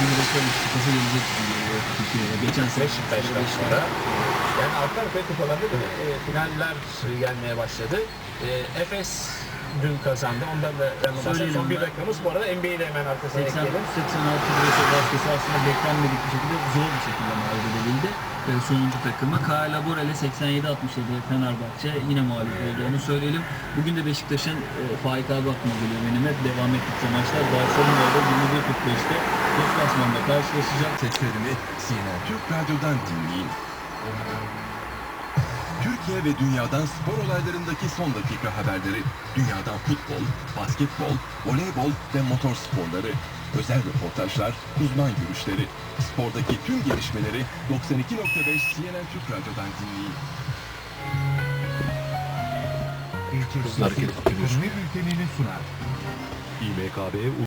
reklam kupası gelecek Türkiye'ye. Geçen sene Beşiktaş'tan sonra yani arka arkaya kupalarda da e, finaller gelmeye başladı. E, Efes dün kazandı. Ondan da Söyleyelim son bir dakikamız. Bu arada NBA'yi de hemen arkasına 80 ekleyelim. 86 Burası baskısı aslında beklenmedik bir şekilde zor bir şekilde mağlup edildi. Ve sonuncu takıma Kaya Laborel'e 87-67 Fenerbahçe yine mağlup oldu. Onu söyleyelim. Bugün de Beşiktaş'ın e, Faik abi aklıma geliyor benim hep devam ettikçe maçlar. Barcelona'da 21.45'te deplasmanda karşılaşacak. Seslerini CNN Türk Radyo'dan dinleyin. Türkiye ve dünyadan spor olaylarındaki son dakika haberleri, dünyadan futbol, basketbol, voleybol ve motor sporları, özel röportajlar, uzman görüşleri, spordaki tüm gelişmeleri 92.5 CNN Türk Radyo'dan dinleyin. Hareket Bülteni'ni sunar. İBKB